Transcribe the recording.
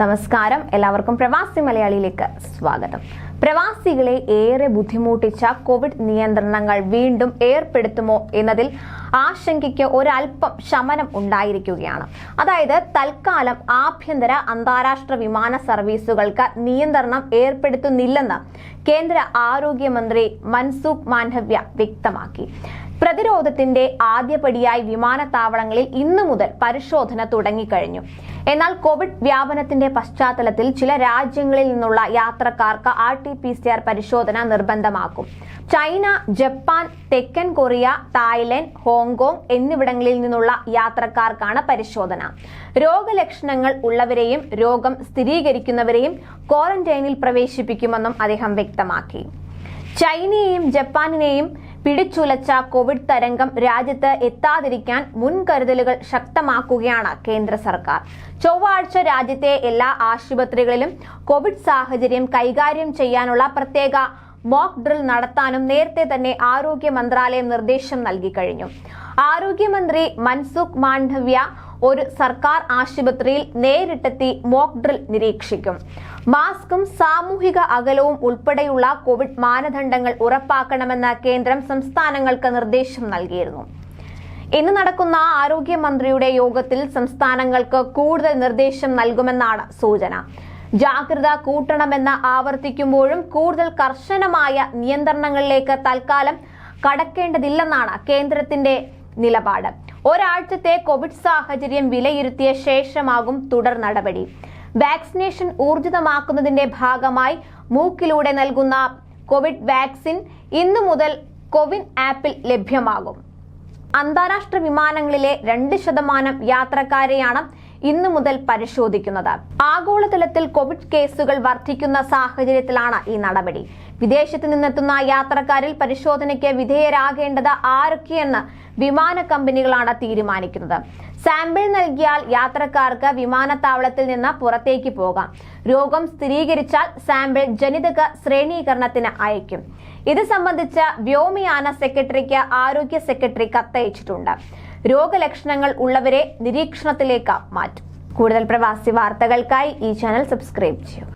നമസ്കാരം. എല്ലാവർക്കും പ്രവാസി മലയാളിയിലേക്ക് സ്വാഗതം. പ്രവാസികളെ ഏറെ ബുദ്ധിമുട്ടിച്ച കോവിഡ് നിയന്ത്രണങ്ങൾ വീണ്ടും ഏർപ്പെടുത്തുമോ എന്നതിൽ ആശങ്കയ്ക്ക് ഒരല്പം ശമനം ഉണ്ടായിരിക്കുകയാണ്. അതായത് തൽക്കാലം ആഭ്യന്തര അന്താരാഷ്ട്ര വിമാന സർവീസുകൾക്ക് നിയന്ത്രണം ഏർപ്പെടുത്തുന്നില്ലെന്ന് കേന്ദ്ര ആരോഗ്യമന്ത്രി മൻസുഖ് മാണ്ഡവ്യ വ്യക്തമാക്കി. പ്രതിരോധത്തിന്റെ ആദ്യപടിയായി വിമാനത്താവളങ്ങളിൽ ഇന്നു മുതൽ പരിശോധന തുടങ്ങിക്കഴിഞ്ഞു. എന്നാൽ കോവിഡ് വ്യാപനത്തിന്റെ പശ്ചാത്തലത്തിൽ ചില രാജ്യങ്ങളിൽ നിന്നുള്ള യാത്രക്കാർക്ക് R T P C R പരിശോധന നിർബന്ധമാക്കും. ചൈന ജപ്പാൻ തെക്കൻ കൊറിയ തായ്ലൻഡ് ഹോങ്കോങ് എന്നിവിടങ്ങളിൽ നിന്നുള്ള യാത്രക്കാർക്കാണ് പരിശോധന. രോഗലക്ഷണങ്ങൾ ഉള്ളവരെയും രോഗം സ്ഥിരീകരിക്കുന്നവരെയും ക്വാറന്റൈനിൽ പ്രവേശിപ്പിക്കുമെന്നും അദ്ദേഹം വ്യക്തമാക്കി. ചൈനയെയും ജപ്പാനിനെയും പിടിച്ചുലച്ച കോവിഡ് തരംഗം രാജ്യത്ത് എത്താതിരിക്കാൻ മുൻകരുതലുകൾ ശക്തമാക്കുകയാണ് കേന്ദ്ര സർക്കാർ. ചൊവ്വാഴ്ച രാജ്യത്തെ എല്ലാ ആശുപത്രികളിലും കോവിഡ് സാഹചര്യം കൈകാര്യം ചെയ്യാനുള്ള പ്രത്യേക മോക്ക് ഡ്രിൽ നടത്താനും നേരത്തെ തന്നെ ആരോഗ്യ മന്ത്രാലയം നിർദ്ദേശം നൽകി കഴിഞ്ഞു. ആരോഗ്യമന്ത്രി മൻസുഖ് മാണ്ഡവ്യ ഒരു സർക്കാർ ആശുപത്രിയിൽ നേരിട്ടെത്തി മോക്ക് ഡ്രിൽ നിരീക്ഷിക്കും. മാസ്കും സാമൂഹിക അകലവും ഉൾപ്പെടെയുള്ള കോവിഡ് മാനദണ്ഡങ്ങൾ ഉറപ്പാക്കണമെന്ന കേന്ദ്രം സംസ്ഥാനങ്ങൾക്ക് നിർദ്ദേശം നൽകിയിരുന്നു. ഇന്ന് നടക്കുന്ന ആരോഗ്യമന്ത്രിയുടെ യോഗത്തിൽ സംസ്ഥാനങ്ങൾക്ക് കൂടുതൽ നിർദ്ദേശം നൽകുമെന്നാണ് സൂചന. ജാഗ്രത കൂട്ടണമെന്ന് ആവർത്തിക്കുമ്പോഴും കൂടുതൽ കർശനമായ നിയന്ത്രണങ്ങളിലേക്ക് തൽക്കാലം കടക്കേണ്ടതില്ലെന്നാണ് കേന്ദ്രത്തിന്റെ നിലപാട്. ഒരാഴ്ചത്തെ കോവിഡ് സാഹചര്യം വിലയിരുത്തിയ ശേഷമാകും തുടർ നടപടി. വാക്സിനേഷൻ ഊർജിതമാക്കുന്നതിന്റെ ഭാഗമായി മൂക്കിലൂടെ നൽകുന്ന കോവിഡ് വാക്സിൻ ഇന്നു മുതൽ കോവിൻ ആപ്പിൽ ലഭ്യമാകും. അന്താരാഷ്ട്ര വിമാനങ്ങളിലെ രണ്ട് ശതമാനം യാത്രക്കാരെയാണ് ഇന്നു മുതൽ പരിശോധിക്കുന്നത്. ആഗോളതലത്തിൽ കോവിഡ് കേസുകൾ വർദ്ധിക്കുന്ന സാഹചര്യത്തിലാണ് ഈ നടപടി. വിദേശത്ത് നിന്നെത്തുന്ന യാത്രക്കാരിൽ പരിശോധനയ്ക്ക് വിധേയരാകേണ്ടത് ആരൊക്കെയെന്ന് വിമാന കമ്പനികളാണ് തീരുമാനിക്കുന്നത്. സാമ്പിൾ നൽകിയാൽ യാത്രക്കാർക്ക് വിമാനത്താവളത്തിൽ നിന്ന് പുറത്തേക്ക് പോകാം. രോഗം സ്ഥിരീകരിച്ചാൽ സാമ്പിൾ ജനിതക ശ്രേണീകരണത്തിന് അയക്കും ഇത് സംബന്ധിച്ച് വ്യോമയാന സെക്രട്ടറിക്ക് ആരോഗ്യ സെക്രട്ടറി കത്തയച്ചിട്ടുണ്ട്. രോഗലക്ഷണങ്ങൾ ഉള്ളവരെ നിരീക്ഷണത്തിലേക്ക് മാറ്റും. കൂടുതൽ പ്രവാസി വാർത്തകൾക്കായി ഈ ചാനൽ സബ്സ്ക്രൈബ് ചെയ്യൂ.